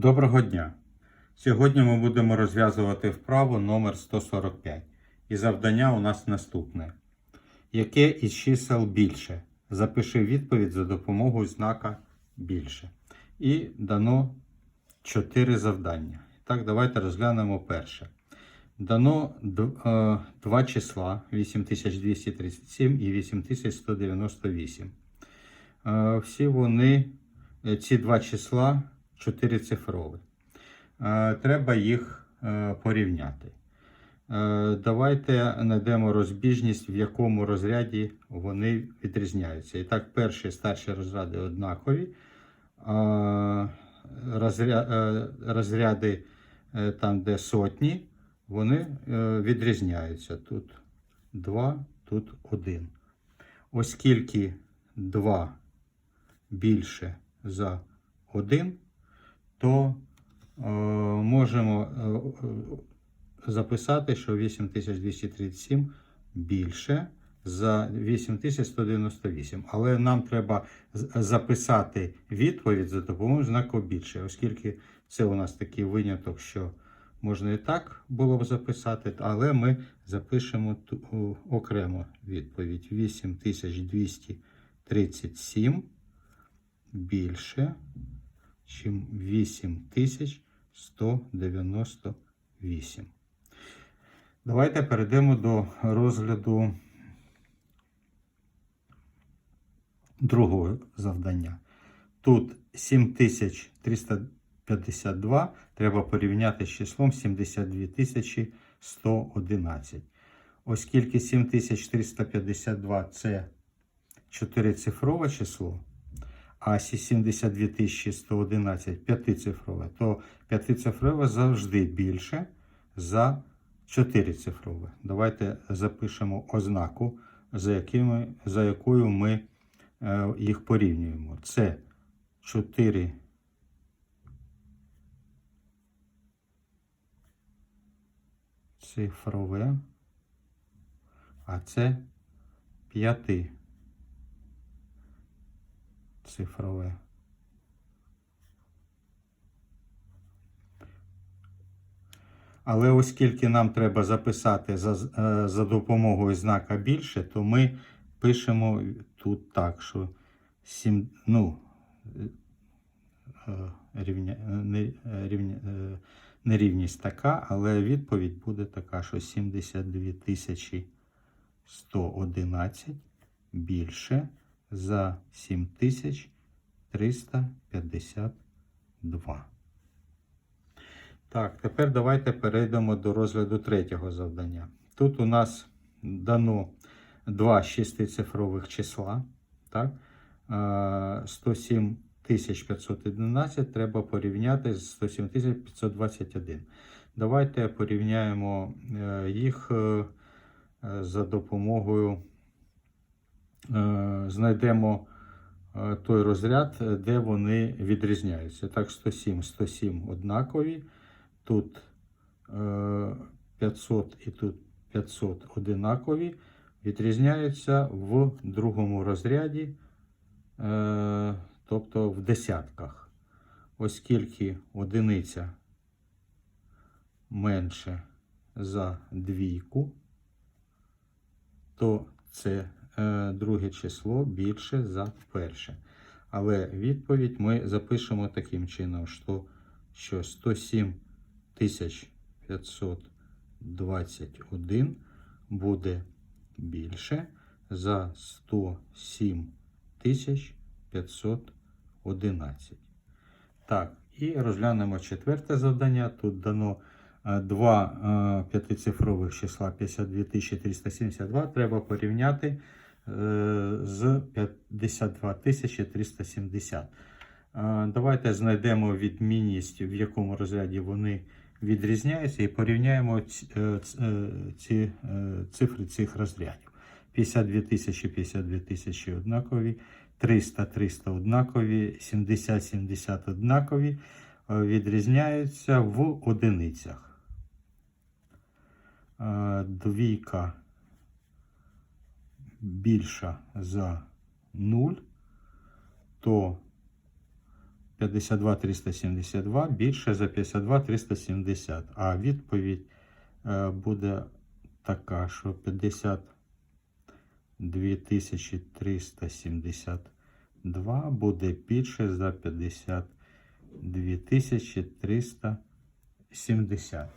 Доброго дня! Сьогодні ми будемо розв'язувати вправу номер 145. І завдання у нас наступне. Яке із чисел більше? Запиши відповідь за допомогою знака більше. І дано 4 завдання. Так, давайте розглянемо перше. Дано е, два числа 8237 і 8198. Е, Всі вони, е, ці два числа чотирицифрові. Е, Треба їх е, порівняти. Е, Давайте знайдемо розбіжність, в якому розряді вони відрізняються. І так, перші старші розряди однакові. Розряди там, де сотні, вони відрізняються. Тут 2, тут 1. Оскільки 2 більше за 1, то е, можемо е, е, записати, що 8237 більше за 8198. Але нам треба записати відповідь за допомогою знаку більше, оскільки це у нас такий виняток, що можна і так було б записати, але ми запишемо ту- о, окремо відповідь 8237 більше, чим 8198. Давайте перейдемо до розгляду другого завдання. Тут 7352 треба порівняти з числом 72111. Оскільки 7352 це чотирицифрове число, а 72111 п'ятицифрове, то п'ятицифрове завжди більше за чотирицифрове. Давайте запишемо ознаку, за, якими, за якою ми е, їх порівнюємо. Це 4 цифрове, а це 5 цифрове. Але оскільки нам треба записати за, е, за допомогою знака більше, то ми пишемо тут так, що 7, ну, е, рівня, е, не, е, рівня, нерівність така, але відповідь буде така, що 72 тисячі 111 більше за 7352. Так, тепер давайте перейдемо до розгляду третього завдання. Тут у нас дано два шестицифрових числа. Так? Е, 107 511 треба порівняти з 107 521. Давайте порівняємо е, їх е, за допомогою, знайдемо е, той розряд, е, де вони відрізняються. Так, 107, 107 однакові. Тут е, 500 і тут 500 одинакові, відрізняються в другому розряді, е, тобто в десятках. Оскільки одиниця менше за двійку, то це е, друге число більше за перше. Але відповідь ми запишемо таким чином, що, що 107 521 буде більше за 107 511. Так, і розглянемо четверте завдання. Тут дано е, два е, п'ятицифрових числа 52 372. Треба порівняти е, з 52 370. Е, Давайте знайдемо відмінність, в якому розряді вони відрізняються, і порівняємо ці, е, е, ці цифри цих розрядів. 52 тисячі, 52 тисячі однакові, 300 300 однакові, 70 70 однакові, відрізняються в одиницях. Двійка більша за 0, то 52 372 більше за 52 370. А відповідь е, буде така, що 52 372 буде більше за 52 370.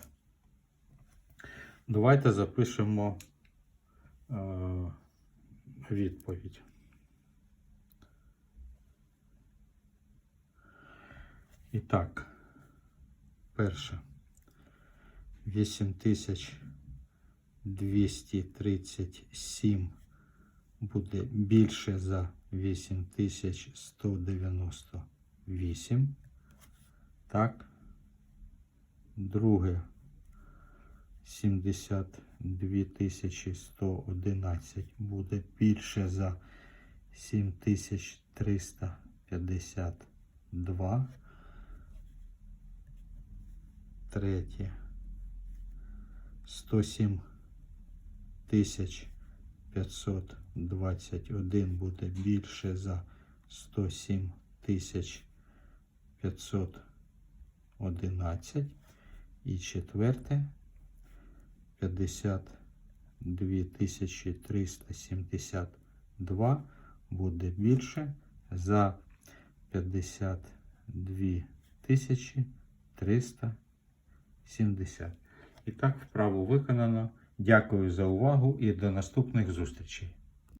Давайте запишемо е, відповідь. І так, перше. 8237 буде більше за 8198. Так. Друге. 72111 буде більше за 7352. Третє. 107 тисяч 521 буде більше за 107 тисяч 511. І четверте 52 372 буде більше за 52 370. І так, вправо виконано. Дякую за увагу і до наступних зустрічей.